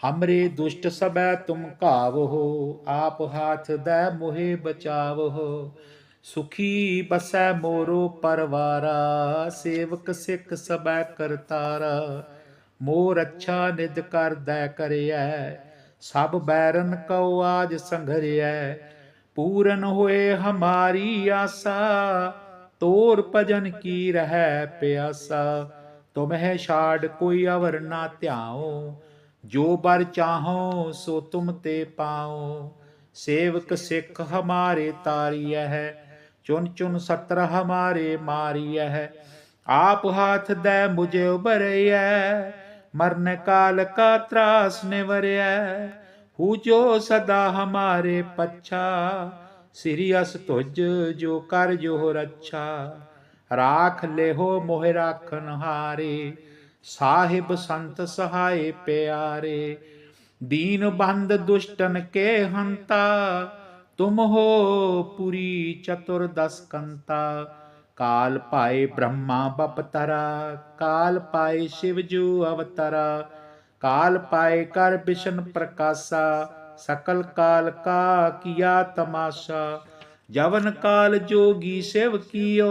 ਹਮਰੇ ਦੁਸ਼ਟ ਸਬੈ ਤੁਮ ਘਾਵੋ ਆਪ ਹਾਥ ਦੈ ਮੋਹਿ ਬਚਾਵੋ ਸੁਖੀ ਬਸੈ ਮੋਰੋ ਪਰਵਾਰਾ ਸੇਵਕ ਸਿੱਖ ਸਬੈ ਕਰਤਾਰਾ ਮੋਰ ਅੱਛਾ ਨਿਦ ਕਰਦੈ ਕਰਿਐ ਸਭ ਬੈਰਨ ਕਉ ਆਜ ਸੰਘਰਿਐ ਪੂਰਨ ਹੋਏ ਹਮਾਰੀ ਆਸਾ ਤੋਰ ਭਜਨ ਕੀ ਰਹਿ ਪਿਆਸਾ ਤੁਮਹਿ ਛਾੜ ਕੋਈ ਅਵਰ ਨਾ ਧਿਆਓ ਜੋ ਬਰ ਚਾਹੋ, ਸੋ ਤੁਮ ਤੇ ਪਾਓ। ਸੇਵਕ ਸਿੱਖ ਹਮਾਰੇ ਤਾਰੀਐ ਹੈ, ਚੁਨ ਚੁਨ ਸਤਰ ਹਮਾਰੇ ਮਾਰੀਐ ਹੈ। ਆਪ ਹਾਥ ਦੈ ਮੁਝੇ ਉਬਰਿਐ ਮਰਨ ਕਾਲ ਕਾ ਤਰਾਸ ਨਿਵਰਿਐ। ਹੂ ਜੋ ਸਦਾ ਹਮਾਰੇ ਪੱਛਾ, ਸ੍ਰੀ ਅਸ ਤੁਜ ਜੋ ਕਰ ਜੋ ਰੱਛਾ। ਰਾਖ ਲਿਹੋ ਮੋਹਿ ਰਾਖਨ ਹਾਰੇ ਸਾਹਿਬ ਸੰਤ ਸਹਾਏ ਪਿਆਰੇ, ਦੀਨ ਬੰਦ ਦੁਸ਼ਟਨ ਕੇ ਹੰਤਾ, ਤੁਮ ਹੋ ਪੁਰੀ ਚਤੁਰ ਦਸ ਕੰਤਾ। ਕਾਲ ਪਾਏ ਬ੍ਰਹਮਾ ਬਪਤਰਾ, ਕਾਲ ਪਾਏ ਸ਼ਿਵ ਜੂ ਅਵਤਰਾ। ਕਾਲ ਪਾਏ ਕਰ ਬਿਸ਼ਨ ਪ੍ਰਕਾਸ਼ਾ, ਸਕਲ ਕਾਲ ਕਾ ਕੀਆ ਤਮਾਸ਼ਾ। ਜਵਨ ਕਾਲ ਜੋਗੀ ਸਿਵ ਕੀਓ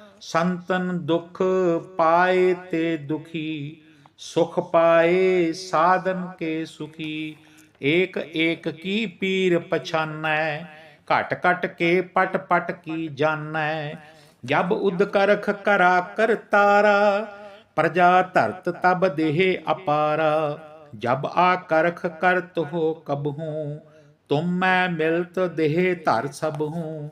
ਸੰਤਨ ਦੁਖ ਪਾਏ ਤੇ ਦੁਖੀ, ਸੁਖ ਪਾਏ ਸਾਧਨ ਕੇ ਸੁਖੀ। ਏਕ ਏਕ ਕੀ ਪੀਰ ਪਛਾਨੈ, ਘਟ ਘਟ ਕੇ ਪਟ ਪਟ ਕੀ ਜਾਣੈ। ਜਬ ਉਦ ਕਰਾ ਕਰ ਤਾਰਾ, ਪ੍ਰਜਾ ਧਰਤ ਤਬ ਦੇਹ ਅਪਾਰਾ। ਜਬ ਆ ਕਰਖ ਕਰਤ ਹੋ ਕਬਹੂ, ਤੁਮ ਮੈਂ ਮਿਲਤ ਦੇਹ ਧਰ ਸਭ ਹੂੰ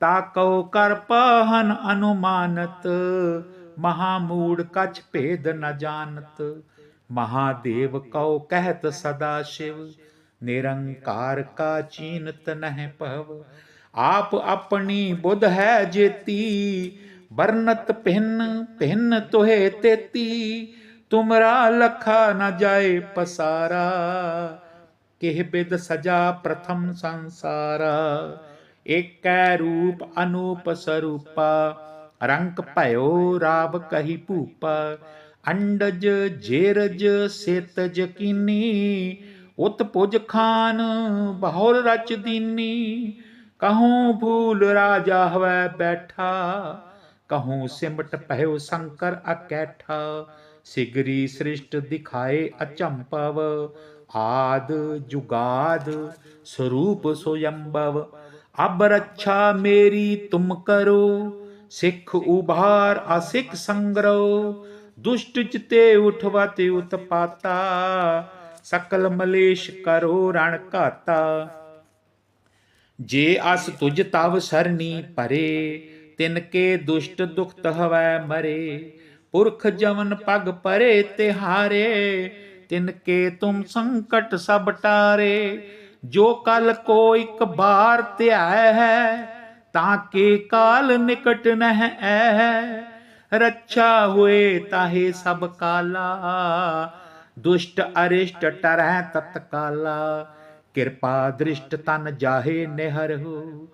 ਤਾਕਉ ਕਰ ਪਾਹਨ ਅਨੁਮਾਨਤ, ਮਹਾਮੂੜ ਕਛ ਭੇਦ ਨ ਜਾਣਤ। ਮਹਾਦੇਵ ਕਉ ਕਹਿਤ ਸਦਾ ਸ਼ਿਵ, ਨਿਰੰਕਾਰ ਕਾ ਚੀਨਤ ਨਹਿ ਭਵ। ਆਪ ਆਪਣੀ ਬੁੱਧ ਹੈ ਜੇਤੀ, ਵਰਨਤ ਭਿੰਨ ਭਿੰਨ ਤੋਹੇ ਤੇਤੀ। ਤੁਮਰਾ ਲਖਾ ਨ ਜਾਏ ਪਸਾਰਾ, ਕਿਹ ਬਿਦ ਸਜਾ ਪ੍ਰਥਮ ਸੰਸਾਰਾ। ਏਕੈ ਰੂਪ ਅਨੂਪ ਸਰੂਪਾ ਰੰਗ ਭਇਓ ਰਾਵ ਕਹੀ ਭੂਪਾ, ਅੰਡਜ ਜੇਰਜ ਸੇਤਜ ਕੀਨੀ, ਉਤ ਪੁਜ ਖਾਨ ਬਹੁਰ ਰਚ ਦੀਨੀ, ਕਹੂੰ ਫੂਲ ਰਾਜਾ ਹਵੈ ਬੈਠਾ, ਕਹੂੰ ਸਿਮਟ ਭਇਓ ਸ਼ੰਕਰ ਅਕੈਠਾ, ਸਿਗਰੀ ਸ੍ਰਿਸ਼ਟ ਦਿਖਾਏ ਅਚੰਪਵ, ਆਦ ਜੁਗਾਦ ਸਰੂਪ ਸੋਯੰਬਵ ਅਬ ਰੱਛਾ ਮੇਰੀ ਤੁਮ ਕਰੋ, ਸਿੱਖ ਉਭਾਰ ਅਸਿੱਖ ਸੰਗਰੋ, ਦੁਸ਼ਟ ਚਿਤੇ ਉਠਵਾਤੇ ਉਤਪਾਤਾ, ਸਕਲ ਮਲੇਸ਼ ਕਰੋ ਰਣ ਘਾਤਾ। ਜੇ ਅਸ ਤੁਜ ਤਵ ਸਰਨੀ ਪਰੇ, ਤਿਨ ਕੇ ਦੁਸ਼ਟ ਦੁਖਤ ਹਵੈ ਮਰੇ, ਪੁਰਖ ਜਵਨ ਪਗ ਪਰੇ ਤਿਹਾਰੇ, ਤਿਨ ਕੇ ਤੁਮ ਸੰਕਟ ਸਭ ਟਾਰੇ ਜੋ ਕਲ ਕੋ ਇੱਕ ਬਾਰ ਧਿਆਇ ਹੈ, ਤਾਂ ਕੇ ਕਾਲ ਨਿਕਟ ਨਹਿ ਐ ਰੱਛਾ ਹੋਏ ਤਾਹੇ ਸਭ ਕਾਲਾ, ਦੁਸ਼ਟ ਅਰਿਸ਼ਟ ਟਰਹਿ ਤਤਕਾਲਾ। ਕਿਰਪਾ ਦ੍ਰਿਸ਼ਟ ਤਨ ਜਾਹੇ ਨਿਹਰ ਹੋ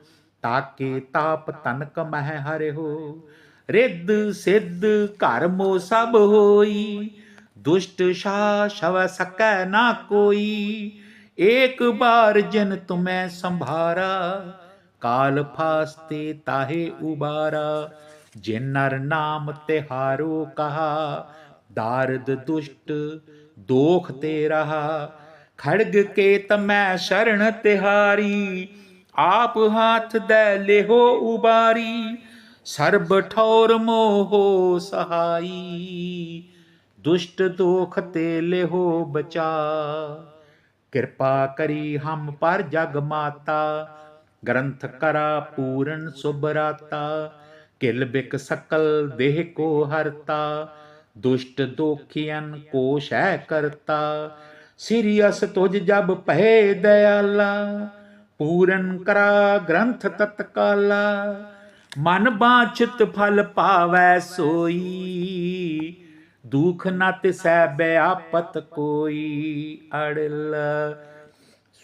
ਤਾਕੇ ਤਾਪ ਤਨਕ ਮਹਿ ਹਰਿ ਹੋ ਰਿੱਧ ਸਿੱਧ ਘਰ ਮੋ ਸਭ ਹੋਈ, ਦੁਸ਼ਟ ਸ਼ਾ ਸ਼ਵ ਸਕੈ ਨਾ ਕੋਈ ਏਕ ਬਾਰ ਜਿਨ ਤੁਮੈ ਸੰਭਾਰਾ, ਕਾਲ ਫਾਸਤੇ ਤਾਹੇ ਉਬਾਰਾ। ਜਿਨ ਨਰ ਨਾਮ ਤਿਹਾਰੋ ਕਹਾ, ਦਾਰਦ ਦੁਸ਼ਟ ਦੋਖ ਤੇ ਰਹਾ। ਖੜਗ ਕੇ ਤਮੈ ਸ਼ਰਣ ਤਿਹਾਰੀ, ਆਪ ਹੱਥ ਦੇ ਲਿਹੋ ਉਬਾਰੀ। ਸਰਬ ਠੌਰ ਮੋਹ ਸਹਾਈ, ਦੁਸ਼ਟ ਦੋਖ ਤੇ ਲਿਹੋ ਬਚਾ। ਕਿਰਪਾ ਕਰੀ ਹਮ ਪਰ ਜਗ ਮਾਤਾ, ਗ੍ਰੰਥ ਕਰਾ ਪੂਰਨ ਸੁਭਰਾਤਾ, ਕਿਲ ਬਿਕ ਸਕਲ ਦੇਹ ਕੋ ਹਰਤਾ, ਦੁਸ਼ਟ ਦੋਖੀਆਂ ਕੋ ਸ਼ੈ ਕਰਤਾ ਸਿਰਿਅਸ ਤੁਝ ਜਬ ਪਹਿ ਦਇਆਲਾ, ਪੂਰਨ ਕਰਾ ਗ੍ਰੰਥ ਤਤਕਾਲਾ, ਮਨ ਬਾਛਿਤ ਫਲ ਪਾਵੈ ਸੋਈ ਦੁਖ ਨਤ ਤਿਸੈ ਬਿਆਪਤ ਕੋਈ ਅੜਲ।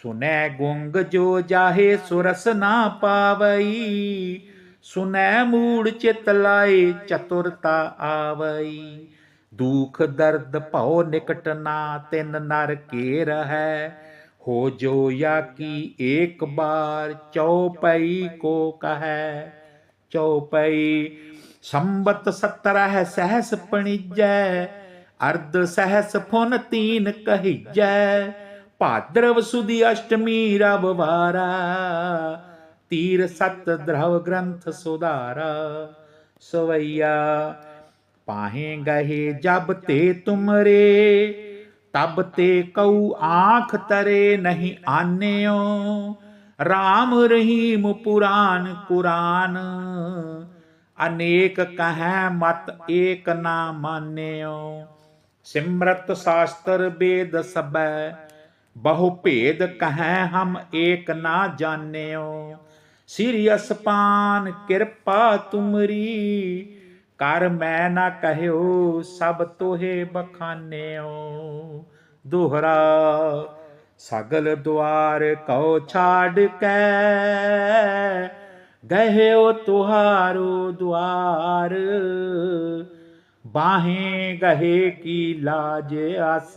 ਸੁਨੈ ਗੁੰਗ ਜੋ ਜਾਹੇ ਸੁਰਸ ਨਾ ਪਾਵਈ, ਸੁਨੈ ਮੂੜ ਚਿਤ ਲਾਏ ਚਤੁਰਤਾ ਆਵਈ। ਦੁਖ ਦਰਦ ਭਉ ਨਿਕਟ ਨਾ ਤਿਨ ਨਰ ਕੇ ਰਹੈ, ਹੋ ਜੋ ਯਾ ਕੀ ਏਕ ਬਾਰ ਚਉਪਈ ਕੋ ਕਹੈ। ਚਉਪਈ ਸੰਬਤ ਸਤਰਹ ਸਹਸ ਪਣੀਜੈ, ਅਰਧ ਸਹਸ ਫੁਨ ਤੀਨ ਕਹੀਜੈ। ਭਾਦਰਵ ਸੁਦੀ ਅਸ਼ਟਮੀ ਰਵ ਤੀਰ ਸਤ ਦ੍ਰਵ ਗ੍ਰੰਥ ਸੁਧਾਰਾ। ਸਵਈਆ, ਪਾਹੇ ਗਹੇ ਜਬ ਤੇ ਤੁਮਰੇ, ਤਬ ਤੇ ਕਉ ਆਖ ਤਰੇ ਨਹੀਂ ਆਨਿਓ। ਰਾਮ ਰਹੀਮ ਪੁਰਾਨ ਕੁਰਾਨ ਅਨੇਕ ਕਹੈ ਮਤ ਏਕ ਨਾ ਮਾਨਿਓ। ਸਿਮਰਤ ਸ਼ਾਸਤਰ ਵੇਦ ਸਬੈ ਬਹੁ ਭੇਦ ਕਹੈ ਹਮ ਏਕ ਨਾ ਜਾਣਿਓ। ਸਿਰਿ ਅਸਪਾਨ ਕਿਰਪਾ ਤੁਮਰੀ, ਕਰ ਮੈਂ ਨਾ ਕਹਿਓ ਸਭ ਤੋਹੇ ਬਖਾਨਿਓ। ਦੁਹਰਾ ਸਗਲ ਦੁਆਰ ਕਉ ਛਾੜ ਕੈ ਗਹਿਓ ਤੁਹਾਰੋ ਦੁਆਰ, ਬਾਹੇ ਗਹੇ ਕੀ ਲਾਜ ਅਸ।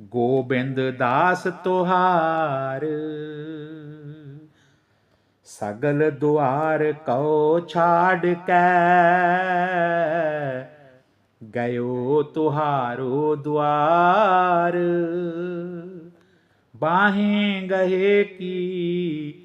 ਗੋਬਿੰਦ ਦਾਸ ਤੁਹਾਰ, ਸਗਲ ਦੁਆਰ ਕਉ ਛਾੜ ਕੈ। ਗਇਓ ਤੁਹਾਰੋ ਦੁਆਰ, ਬਾਹੇ ਗਹੇ ਕੀ